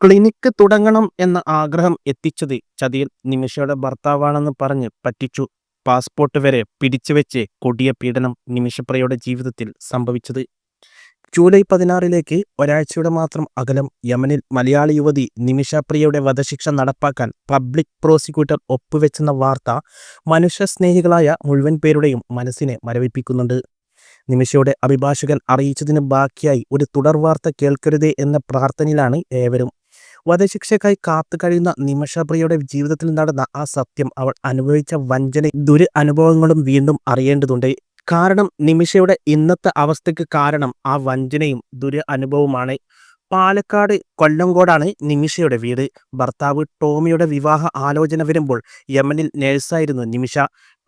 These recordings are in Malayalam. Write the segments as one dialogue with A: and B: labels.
A: ക്ലിനിക്ക് തുടങ്ങണം എന്ന ആഗ്രഹം എത്തിച്ചത് ചതിയിൽ നിമിഷയുടെ ഭർത്താവാണെന്ന് പറഞ്ഞ് പറ്റിച്ചു. പാസ്പോർട്ട് വരെ പിടിച്ചുവെച്ച് കൊടിയ പീഡനം നിമിഷപ്രിയയുടെ ജീവിതത്തിൽ സംഭവിച്ചത്. ജൂലൈ പതിനാറിലേക്ക് ഒരാഴ്ചയുടെ മാത്രം അകലം യമനിൽ മലയാളി യുവതി നിമിഷപ്രിയയുടെ വധശിക്ഷ നടപ്പാക്കാൻ പബ്ലിക് പ്രോസിക്യൂട്ടർ ഒപ്പുവെച്ചെന്ന വാർത്ത മനുഷ്യസ്നേഹികളായ മുഴുവൻ പേരുടെയും മനസ്സിനെ മരവിപ്പിക്കുന്നുണ്ട്. നിമിഷയുടെ അഭിഭാഷകൻ അറിയിച്ചതിന് ബാക്കിയായി ഒരു തുടർവാർത്ത കേൾക്കരുതേ എന്ന പ്രാർത്ഥനയിലാണ് ഏവരും വധശിക്ഷയ്ക്കായി കാത്തു കഴിയുന്ന നിമിഷപ്രിയയുടെ ജീവിതത്തിൽ നടന്ന ആ സത്യം അവൾ അനുഭവിച്ച വഞ്ചന ദുര അനുഭവങ്ങളും വീണ്ടും അറിയേണ്ടതുണ്ട്. കാരണം നിമിഷയുടെ ഇന്നത്തെ അവസ്ഥയ്ക്ക് കാരണം ആ വഞ്ചനയും ദുര അനുഭവമാണ് പാലക്കാട് കൊല്ലംകോടാണ് നിമിഷയുടെ വീട്. ഭർത്താവ് ടോമിയുടെ വിവാഹ ആലോചന വരുമ്പോൾ യമനിൽ നേഴ്സായിരുന്നു നിമിഷ.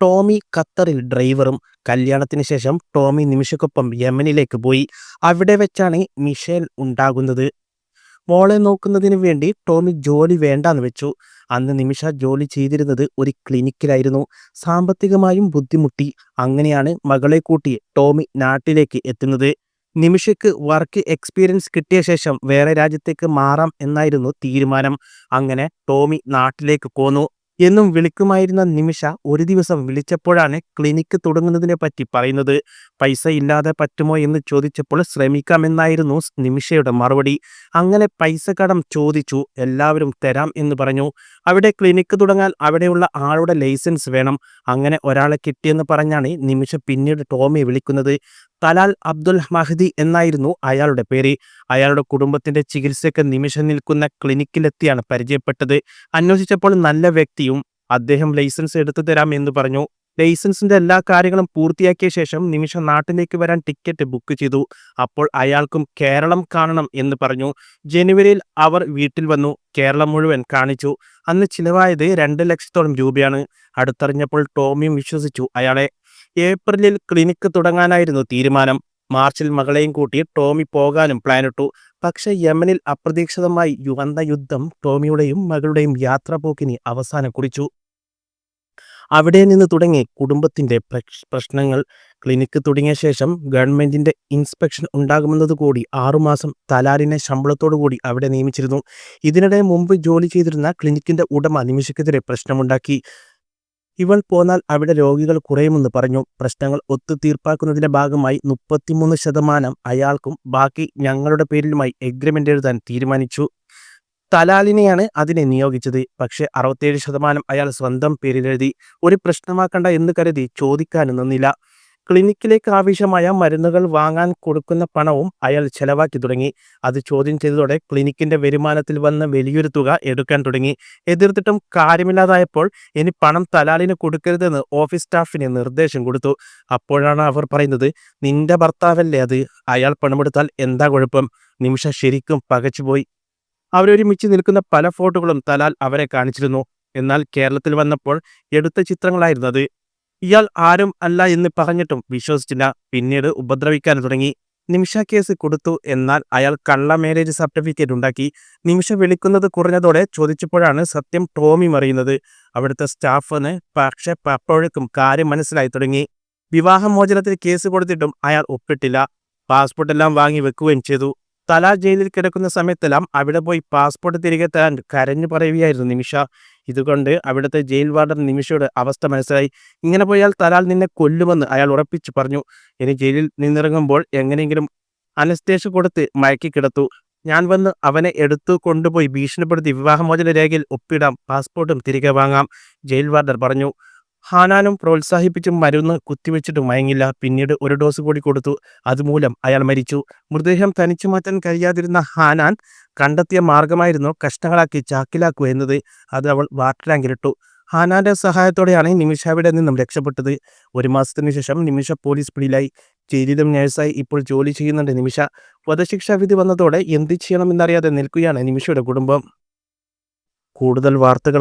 A: ടോമി ഖത്തറിൽ ഡ്രൈവറും കല്യാണത്തിന് ശേഷം ടോമി നിമിഷക്കൊപ്പം യമനിലേക്ക് പോയി. അവിടെ വെച്ചാണ് മിഷേൽ ഉണ്ടാകുന്നത്. മോളെ നോക്കുന്നതിന് വേണ്ടി ടോമി ജോലി വേണ്ടാന്ന് വെച്ചു. അന്ന് നിമിഷ ജോലി ചെയ്തിരുന്നത് ഒരു ക്ലിനിക്കിലായിരുന്നു. സാമ്പത്തികമായും ബുദ്ധിമുട്ടി. അങ്ങനെയാണ് മകളെ കൂട്ടി ടോമി നാട്ടിലേക്ക് എത്തുന്നത്. നിമിഷയ്ക്ക് വർക്ക് എക്സ്പീരിയൻസ് കിട്ടിയ ശേഷം വേറെ രാജ്യത്തേക്ക് മാറാം എന്നായിരുന്നു തീരുമാനം. അങ്ങനെ ടോമി നാട്ടിലേക്ക് പോന്നു. എന്നും വിളിക്കുമായിരുന്ന നിമിഷ ഒരു ദിവസം വിളിച്ചപ്പോഴാണ് ക്ലിനിക്ക് തുടങ്ങുന്നതിനെ പറ്റി പറയുന്നത്. പൈസ ഇല്ലാതെ പറ്റുമോ എന്ന് ചോദിച്ചപ്പോൾ ശ്രമിക്കാമെന്നായിരുന്നു നിമിഷയുടെ മറുപടി. അങ്ങനെ പൈസ കടം ചോദിച്ചു എല്ലാവരും തരാം എന്ന് പറഞ്ഞു. അവിടെ ക്ലിനിക്ക് തുടങ്ങാൻ അവിടെയുള്ള ആളുടെ ലൈസൻസ് വേണം. അങ്ങനെ ഒരാളെ കിട്ടിയെന്ന് പറഞ്ഞാണ് നിമിഷ പിന്നീട് ടോമിയെ വിളിക്കുന്നത്. തലാൽ അബ്ദുൽ മഹദി എന്നായിരുന്നു അയാളുടെ പേര്. അയാളുടെ കുടുംബത്തിന്റെ ചികിത്സയ്ക്ക് നിമിഷം നിൽക്കുന്ന ക്ലിനിക്കിലെത്തിയാണ് പരിചയപ്പെട്ടത്. അന്വേഷിച്ചപ്പോൾ നല്ല വ്യക്തിയും അദ്ദേഹം ലൈസൻസ് എടുത്തു തരാം എന്ന് പറഞ്ഞു. ലൈസൻസിന്റെ എല്ലാ കാര്യങ്ങളും പൂർത്തിയാക്കിയ ശേഷം നിമിഷം നാട്ടിലേക്ക് വരാൻ ടിക്കറ്റ് ബുക്ക് ചെയ്തു. അപ്പോൾ അയാൾക്കും കേരളം കാണണം എന്ന് പറഞ്ഞു. ജനുവരിയിൽ അവർ വീട്ടിൽ വന്നു. കേരളം മുഴുവൻ കാണിച്ചു. അന്ന് ചിലവായത് രണ്ട് ലക്ഷത്തോളം രൂപയാണ്. അടുത്തറിഞ്ഞപ്പോൾ ടോമിയും വിശ്വസിച്ചു അയാളെ ഏപ്രിലിൽ ക്ലിനിക്ക് തുടങ്ങാനായിരുന്നു തീരുമാനം. മാർച്ചിൽ മകളെയും കൂട്ടി ടോമി പോകാനും പ്ലാനിട്ടു. പക്ഷേ യമനിൽ അപ്രതീക്ഷിതമായി വന്ന യുദ്ധം ടോമിയുടെയും മകളുടെയും യാത്രാപോക്കിന് അവസാനം കുറിച്ചു. അവിടെ നിന്ന് തുടങ്ങി കുടുംബത്തിന്റെ പ്രശ്നങ്ങൾ. ക്ലിനിക്ക് തുടങ്ങിയ ശേഷം ഗവൺമെന്റിന്റെ ഇൻസ്പെക്ഷൻ ഉണ്ടാകുമെന്നത് കൂടി ആറുമാസം തലാലിനെ ശമ്പളത്തോടു കൂടി അവിടെ നിയമിച്ചിരുന്നു. ഇതിനിടെ മുമ്പ് ജോലി ചെയ്തിരുന്ന ക്ലിനിക്കിന്റെ ഉടമ നിമിഷക്കെതിരെ പ്രശ്നമുണ്ടാക്കി. ഇവൾ പോന്നാൽ അവിടെ രോഗികൾ കുറയുമെന്ന് പറഞ്ഞു. പ്രശ്നങ്ങൾ ഒത്തുതീർപ്പാക്കുന്നതിന്റെ ഭാഗമായി മുപ്പത്തിമൂന്ന് ശതമാനം അയാൾക്കും ബാക്കി ഞങ്ങളുടെ പേരിലുമായി എഗ്രിമെന്റ് എഴുതാൻ തീരുമാനിച്ചു. തലാലിനെയാണ് അതിനെ നിയോഗിച്ചത്. പക്ഷെ അറുപത്തേഴ് ശതമാനം അയാൾ സ്വന്തം പേരിലെഴുതി ഒരു പ്രശ്നമാക്കണ്ട എന്ന് കരുതി ചോദിക്കാനും നിന്നില്ല. ക്ലിനിക്കിലേക്ക് ആവശ്യമായ മരുന്നുകൾ വാങ്ങാൻ കൊടുക്കുന്ന പണവും അയാൾ ചെലവാക്കി തുടങ്ങി. അത് ചോദ്യം ചെയ്തതോടെ ക്ലിനിക്കിന്റെ വരുമാനത്തിൽ വന്ന വലിയൊരു തുക എടുക്കാൻ തുടങ്ങി. എതിർത്തിട്ടും കാര്യമില്ലാതായപ്പോൾ ഇനി പണം തലാലിന് കൊടുക്കരുതെന്ന് ഓഫീസ് സ്റ്റാഫിന് നിർദ്ദേശം കൊടുത്തു. അപ്പോഴാണ് അവർ പറയുന്നത് നിന്റെ ഭർത്താവല്ലേ അത്? അയാൾ പണമെടുത്താൽ എന്താ കുഴപ്പം? നിമിഷ ശരിക്കും പകച്ചുപോയി അവരൊരുമിച്ച് നിൽക്കുന്ന പല ഫോട്ടോകളും തലാൽ അവരെ കാണിച്ചിരുന്നു. എന്നാൽ കേരളത്തിൽ വന്നപ്പോൾ എടുത്ത ചിത്രങ്ങളായിരുന്നു അത്. ഇയാൾ ആരും അല്ല എന്ന് പറഞ്ഞിട്ടും വിശ്വസിച്ചില്ല. പിന്നീട് ഉപദ്രവിക്കാൻ തുടങ്ങി. നിമിഷ കേസ് കൊടുത്തു എന്നാൽ അയാൾ കള്ള മാരേജ് സർട്ടിഫിക്കറ്റ് ഉണ്ടാക്കി. നിമിഷ വിളിക്കുന്നത് കുറഞ്ഞതോടെ ചോദിച്ചപ്പോഴാണ് സത്യം ടോമി മറിയുന്നത്. അവിടുത്തെ സ്റ്റാഫിന് പക്ഷെ അപ്പോഴേക്കും കാര്യം മനസ്സിലായി തുടങ്ങി. വിവാഹമോചനത്തിന് കേസ് കൊടുത്തിട്ടും അയാൾ ഒപ്പിട്ടില്ല. പാസ്പോർട്ടെല്ലാം വാങ്ങി വെക്കുകയും ചെയ്തു. തലാ ജയിലിൽ കിടക്കുന്ന സമയത്തെല്ലാം അവിടെ പോയി പാസ്പോർട്ട് തിരികെ തരാൻ കരഞ്ഞു പറയുകയായിരുന്നു നിമിഷ. ഇതുകൊണ്ട് അവിടുത്തെ ജയിൽ വാർഡൻ നിമിഷയുടെ അവസ്ഥ മനസ്സിലായി. ഇങ്ങനെ പോയാൽ തലാൽ നിന്നെ കൊല്ലുമെന്ന് അയാൾ ഉറപ്പിച്ചു പറഞ്ഞു. ഇനി ജയിലിൽ നിന്നിറങ്ങുമ്പോൾ എങ്ങനെയെങ്കിലും അനസ്റ്റേഷ കൊടുത്ത് മയക്കി കിടത്തു. ഞാൻ വന്ന് അവനെ എടുത്തു കൊണ്ടുപോയി ഭീഷണിപ്പെടുത്തി വിവാഹമോചന രേഖയിൽ ഒപ്പിടാം. പാസ്പോർട്ടും തിരികെ വാങ്ങാം. ജയിൽ വാർഡർ പറഞ്ഞു. ഹാനാനും പ്രോത്സാഹിപ്പിച്ചും മരുന്ന് കുത്തിവെച്ചിട്ട് മയങ്ങില്ല. പിന്നീട് ഒരു ഡോസ് കൂടി കൊടുത്തു. അതുമൂലം അയാൾ മരിച്ചു. മൃതദേഹം തനിച്ചു മാറ്റാൻ കഴിയാതിരുന്ന ഹാനാൻ കണ്ടെത്തിയ മാർഗമായിരുന്നു കഷ്ണങ്ങളാക്കി ചാക്കിലാക്കുക എന്നത്. അത് അവൾ വാട്ടർ ടാങ്കിലിട്ടു ഹാനാന്റെ സഹായത്തോടെയാണ് നിമിഷ അവിടെ നിന്നും രക്ഷപ്പെട്ടത്. ഒരു മാസത്തിനു ശേഷം നിമിഷ പോലീസ് പിടിയിലായി. ജയിലിലും നഴ്സായി. ഇപ്പോൾ ജോലി ചെയ്യുന്നുണ്ട് നിമിഷ. വധശിക്ഷാ വിധി വന്നതോടെ എന്ത് ചെയ്യണമെന്നറിയാതെ നിൽക്കുകയാണ് നിമിഷയുടെ കുടുംബം. കൂടുതൽ വാർത്തകൾ